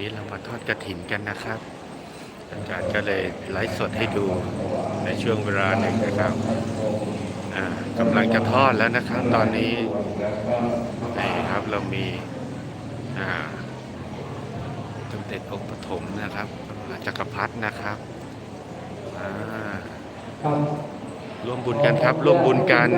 นี้เรามาทอดกระถินกันนะครับ อาจารย์ก็เลยไลฟ์สดให้ดูในช่วงเวลาหนึ่งนะครับอ่ากำลังจะทอดแล้วนะครับ ตอนนี้นี่ครับเรามีอ่าสมเด็จองค์ปฐมนะครับจักรพรรดินะครับอ่าร่วมบุญกันครับ ร่วมบุญกัน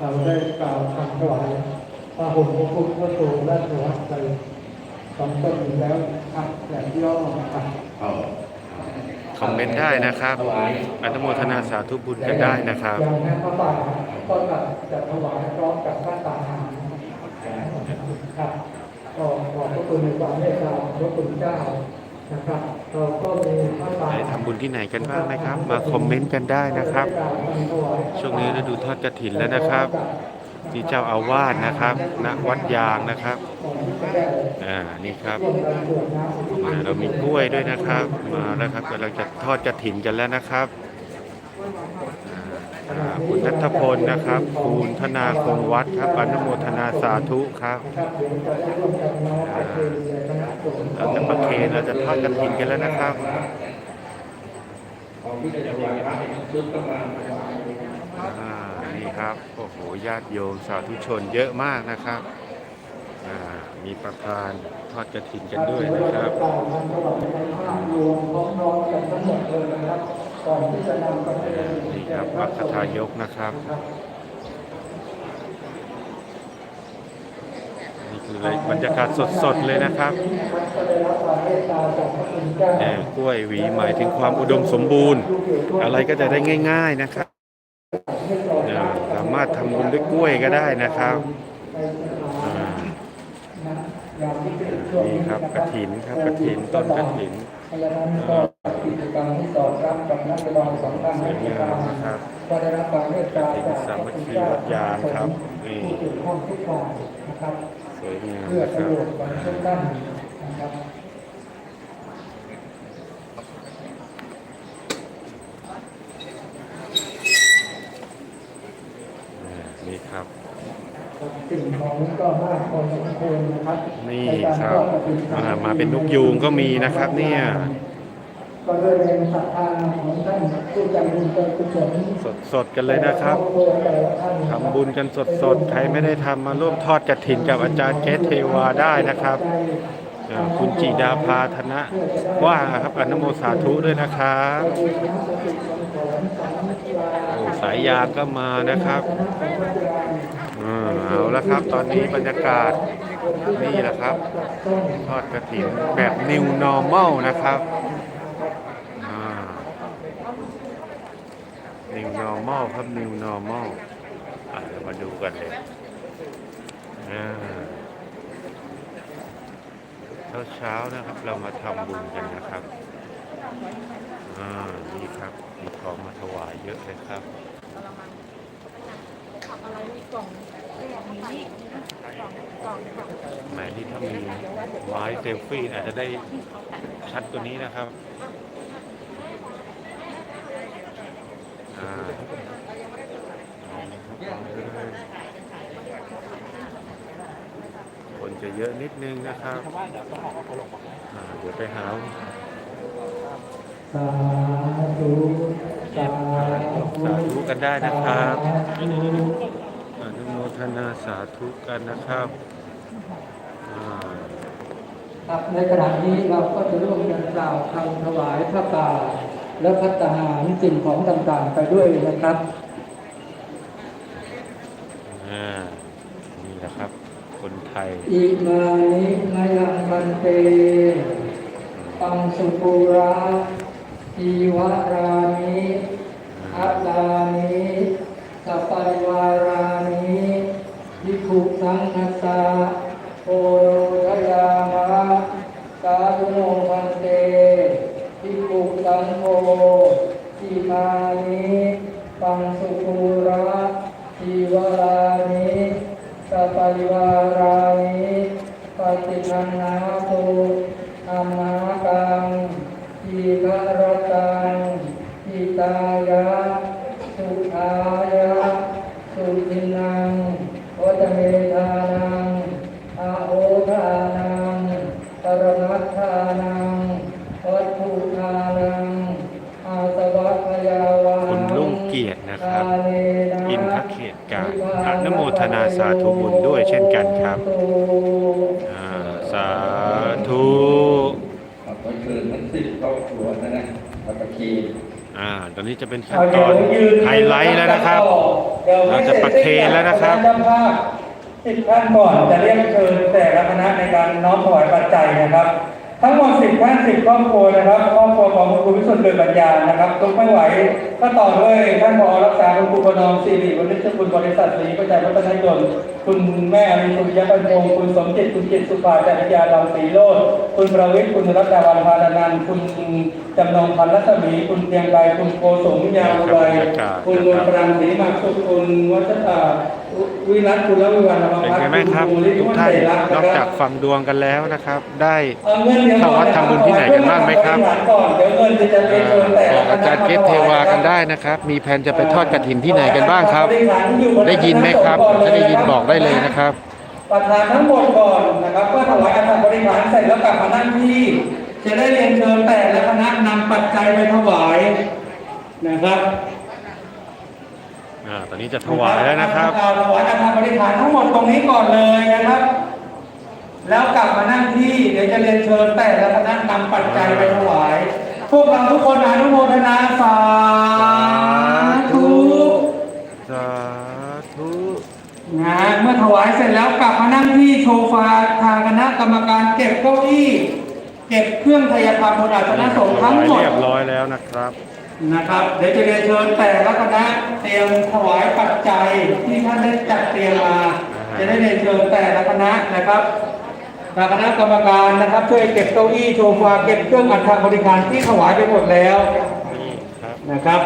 เราได้กล่าวคำถวายพระห่มพระพุทธพระโสและถวายไปสองต้นแล้ว ครับแต่ย่อนะครับคอมเมนต์ได้นะครับ อนุโมทนาสาธุบุญกันได้นะครับอย่างนั้นพระป่าก็จะถวายพร้อมกับพระตาหารครับก็ขอบพระคุณในความเมตตาของพระคุณเจ้านะครับเราก็มีพระตาไหนทำบุญที่ไหนกันบ้างนะครับ มาคอมเมนต์กันได้นะครับ ช่วงนี้ฤดูทอดกระถินแล้วนะครับ ที่เจ้าอาวาสนะครับณวัดยางนะครับอ่านี่ครับอ่าเรามีกล้วยด้วยนะครับ มาแล้วครับกำลังจะทอดกระถิ่นกันแล้วนะครับอ่าคุณนัทพลนะครับ คุณธนาคงวัดครับอนุโมทนาสาธุครับเราจะประเคนเราจะทอดกระถิ่นกันแล้วนะครับอ่า ครับ โอ้โห ญาติโยมสาธุชนเยอะมากนะครับ มีประธานทอดกระถินกันด้วยนะครับกล่าวคำถวายในภาพรวมพร้อมๆกันทั้งหมดเลยนะครับก่อนที่จะนำไปให้นี่ครับมัคคทายกนะครับ นี่คือบรรยากาศสดๆเลยนะครับก็ได้รับความเมตตาจากพระคุณเจ้าแหมกล้วยหวีหมายถึงความอุดมสมบูรณ์ อะไรก็จะได้ง่าย ๆนะครับอ่าสามารถทำบุญด้วยก ล้วยก็ได้นะครับอ่านี่ครับกระถินครับกระถินต้นกระถินเพราะฉะนั้นก็กิจกรรมที่สอดรับกับนโยบายสำคัญในกิจกรรมก็ได้รับความเมตตาจากพระคุณเจ้าผู้เกี่ยวข้องทุกฝ่ายนะครับสวยงามเพื่อนะปคระรับโยชน์ของทุกท่านนะครับ อ่านี่ครับ สิ่งของก็มากพอสมควรนะครับนี่ครับอ่ามาเป็นนกยูงก็มีนะครับ เนี่ยก็ด้วยแรงศรัทธาของท่านผู้ใจบุญใจกุศลสดๆกันเลยนะครับทำบุญกันสดๆ ใครไม่ได้ทำมาร่วมทอดกระถินกับอาจารย์เกสเทวาได้นะครับอ่าคุณจิดาภาธนะว่าครับอนุโมสาธุด้วยนะครับโอ้ สายยางก็มานะครับอเอาละครับ ตอนนี้บรรยากาศนี่แหละครับ ทอดกระถินแบบ New Normal นะครับ New Normal ครับ New Normal เดี๋ยวมาดูกันเลยเช้าเช้านะครับเรามาทำบุญกันนะครับ อ่า นี่ครับ มีของมาถวายเยอะเลยครับอะไรมีกล่องกล่องนี้กล่องกล่องกล่องแหมนี่ถ้ามีไม้เซลฟี่อาจจะได้ชัดกว่านี้นะครับอ่าคนจะเยอะนิดนึงนะครับอ่าเดี๋ยวไปหา สาธุสาสาธุกันได้นะครับอนุโมทนาสาธุกันนะครับอ่าครับในขณะนี้เราก็จะร่วมกันกล่าวคำถวายพระป่าและพัฒหารสิ่งของต่างๆ ไปด้วยนะครับอ่านี่แหละครับ คนไทย อิมานิมายังพันเตปังสุปุระ อีวะรานิอัตตานิสัปปริวารานิวิภุสังคสาโอโรทยามะกาลุโมพันเตวิภุสังโฆอิมานิปังสุปุระอีวะรานิสัปปริวารานิปฏิคันนาตุ ธรรมากังอิกรตังอิตายะ สุขายะ สุขินังโอตเมธานังอาโอทานังปรมัตถา อินทเขตการอนุโมทนาสาธุบุญด้วยเช่นกันครับอ่าสาธุขอบคุณคือทั้งสิบครอบครัวนะนะวัดตะคีอ่า ตอนนี้จะเป็นขั้นตอนไฮไลท์แล้วนะครับ เราจะประเคนแล้วนะครับเจ้าภาพสิบท่านก่อนจะเรียกเชิญแต่ละคณะในการน้อมถวายปัจจัยนะครับ ทั้งหมดสิบท่านสิบครอบครัวนะครับ ครอบครัวของคุณครูวิสุทธิ์เกิดปัญญานะครับตุกไม่ไหว ก็ต่อด้วยท่านผอรักษาคุณครูประนอมสิริวัณิชคุณบริษัทศรีประจัยพัฒนายนต์คุณแม่อริสุริยปัญโยคุณสมจิตคุณจิตสุภาจริยาลังสีโลดคุณประวิทย์คุณรัตดาวันพานานันท์คุณจำนงพันธ์รัศมีคุณเพียงไกรคุณโกสมยาวไวคุณนวลปรังศรีมาสุขคุณวัชตา วิรัตคุณละวิวันธรรมเป็นพัฒไงน์บ้างครับณลิทุกวัฒท่านเสรันอกจากะครับฟังดวงกันแล้วนะครับ ได้เอาเงินเดี๋ยวเข้าวัดทำบุญที่ไหนกันบ้างไหมครับก่อนเดี๋ยวเงินจะเรียนเชิญแต่บละอกอาจารย์เกตเทวากันได้นะครับ มีแผนจะไปทอดกระถินที่ไหนกันบ้างครับ ได้ยินไหมครับถ้าได้ยินบอกได้เลยนะครับประธานทั้งหมดก่อนนะครับก็ถวายอาหารบริหารเสร็จแล้วกลับมานั่งที่ จะได้เรียนเชิญแต่ละคณะนำปัจจัยไปถวายนะครับ อ่าตอนนี้จะถวายแล้วนะครับถวายอาหารบริหารทั้งหมดตรงนี้ก่อนเลยนะครับ แล้วกลับมานั่งที่เดี๋ยวจะเรียนเชิญแต่ละคณะนำปัจจัยไปถวาย พวกเราทุกคนอนุโมทนาสาธุสาธุนะเมื่อถวายเสร็จแล้วกลับมานั่งที่โชฟาทางคณะกรรมการเก็บเก้าอี้เก็บเครื่องไทยธรรมบนอาสนะสงฆ์ทั้งหมด เรียบร้อยแล้วนะครับ นะครับ เดี๋ยวจะเรียนเชิญแต่ละคณะเตรียมถวายปัจจัยที่ท่านได้จัดเตรียมมา จะได้เรียนเชิญแต่ละคณะนะครับคณะกรรมการนะครับ ช่วยเก็บเก้าอี้โชฟาเก็บเครื่องอัฐบริการที่ถวายไปหมดแล้วนะครับ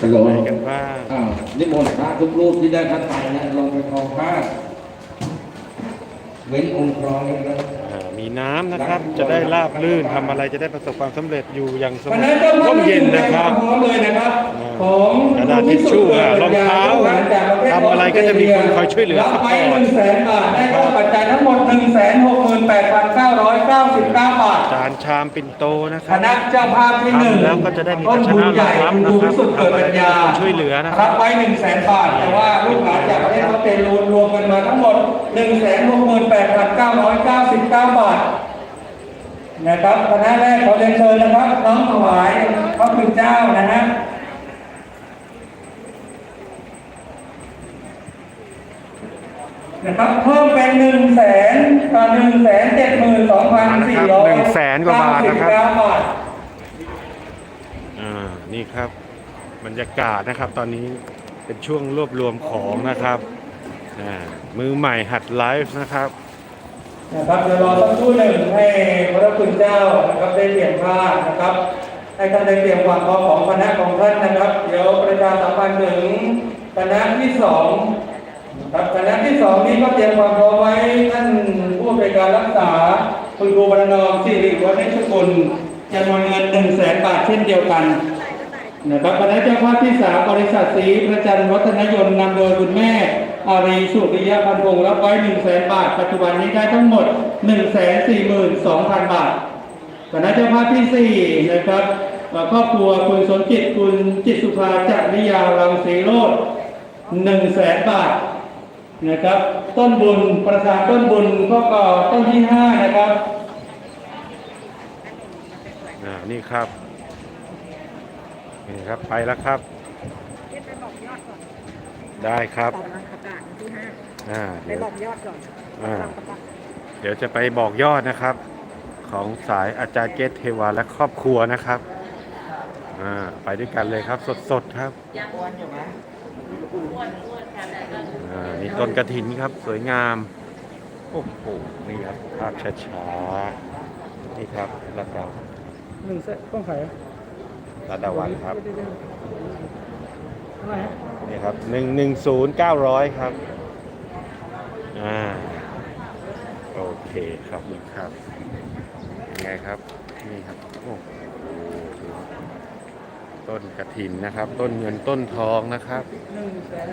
ฮัลโหลไปกันบ้างอ้าวนิมนต์พระทุกรูปที่ได้ท่านไปนะลงไปคลองผ้าเว้นองค์ครองนะอ่ามี น้ำนะครับ จะได้ราบลื่นทำอะไรจะได้ประสบความสำเร็จอยู่อย่างสคงบณะเจ้าภาพร่มเย็นนะครับพร้อมเลยนะครับของกระดาษทิชชู่อะรองเท้าอะทำอะไรก็จะมีคนคอยช่วยเหลือรับซัพพไปอร์ตหนึ่งแสนบาทได้รับปัจจัยทั้งหมดหนึ่งแสนหกหมื่นแปดพันเก้าร้อยเก้าสิบเก้าบาทจานชามปิ่นโตนะคครับณะเจ้าภาพที่หนึ่งทำแล้วก็จะได้มีต้นทุนใหญ่ภาชนะรองรับคุณครูวิสุทธิ์เกิดปัญญาช่วยเหลือนะครับรับไว้หนึ่งแสนบาทแต่ว่าลูกหลานจากประเทศออสเตรเลียรวมกันมาทั้งหมดหนึ่งแสนหกหมื่นแปดพันเก้าร้อยเก้าสิบเก้าบาทนะครับคณะแรกขอเรียนเชิญนะครับน้องถวายพระคุณเจ้านะฮะนะครับเพิ่มเป็นหนึ่งแสนหนึ่งแสนเจ็ดหมื่นสองพันสี่ร้อยหนึ่งแสนกว่าบาทนะครับเก้าบาทอ่านี่ครับบรรยากาศนะครับ ตอนนี้เป็นช่วงรวบรวมของนะครับอ่ามือใหม่หัดไลฟ์นะครับ นะครับเดี๋ยวรอสักครู่หนึ่งให้พระคุณเจ้านะครับได้เปลี่ยนผ้านะครับให้ท่านได้เตรียมความพร้อมของคณะของท่านนะครับ เดี๋ยวประชาสัมพันธ์ถึงคณะที่สองนะครับคณะที่สองนี้ก็เตรียมความพร้อมไว้ท่านผู้บริการรักษาคุณครูบรรณองสิริวัฒนชกุลจำนวนเงินหนึ่งแสนบาทเช่นเดียวกันนะครับคณะเจ้าภาพที่สามบริษัทศรีประจันวัฒนยนต์นำโดยคุณแม่ อารีสุริยะพันธ์วงศ์รับไว้หนึ่งแสนบาท ปัจจุบันนี้ได้ทั้งหมดหนึ่งแสนสี่หมื่นสองพันบาทคณะเจ้าภาพที่สี่นะครับครอบครัวคุณสมจิตคุณจิตสุภาจักริยารังสีโรดหนึ่งแสนบาทนะครับ ต้นบุญประธานต้นบุญก็ก่อต้นที่ห้านะครับอ่านี่ครับนี่ครับไปแล้วครับ เรียกไปบอกยอดก่อน ได้ครับ ต่อมาประกาศวันที่ห้าอ่าไปเดี๋ยว บอกยอดก่อนอ่าเราประกาศเดี๋ยวจะไปบอกยอดนะครับ ของสายอาจารย์เกตเทวาและครอบครัวนะครับอ่าไปด้วยกันเลยครับ สดๆครับอ่านี่ต้นกระถินครับ สวยงาม โอ้โหนี่ครับภาพช้าๆนี่ครับระดาหนึ่งแสนต้องขายระดาวันครับเท่าไหร่ฮะ นี่ครับหนึ่งหนึ่งศูนย์เก้าร้อยครับ อ่า โอเคครับคุณครับยังไงครับ นี่ครับ โอ้โห ต้นกระถินนะครับ ต้นเงินต้นทองนะครับหนึ่งแสน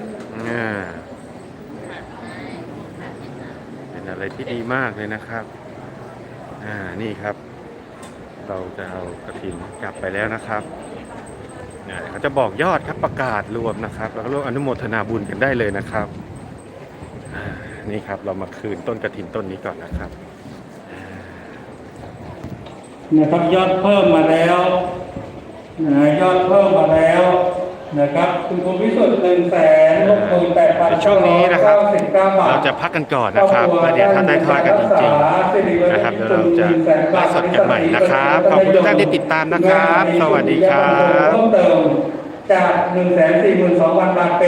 อ่าเป็นอะไรที่ดีมากเลยนะครับ อ่า นี่ครับ เราจะเอากระถินกลับไปแล้วนะครับ เนี่ยเขาจะบอกยอดครับประกาศรวมนะครับ แล้วก็ร่วมอนุโมทนาบุญกันได้เลยนะครับนี่ครับเรามาคืนต้นกระถินต้นนี้ก่อนนะครับนะครับยอดเพิ่มมาแล้วนะยอดเพิ่มมาแล้ว นะครับคุณครูพิสุทธิ์หนึ่งแสนหกหมื่นแปดพันในช่วงนี้นะครับสิบเก้าบาทเราจะพักกันก่อนนะครับแล้วเดี๋ยวถ้าได้ทอดกันจริงๆนะครับเดี๋ยวเราจะไลฟ์สดกันใหม่นะครับ ขอบคุณทุกท่านที่ติดตามนะครับ สวัสดีครับเพิ่มเติมจากหนึ่งแสนสี่หมื่นสองพันบาทเป็น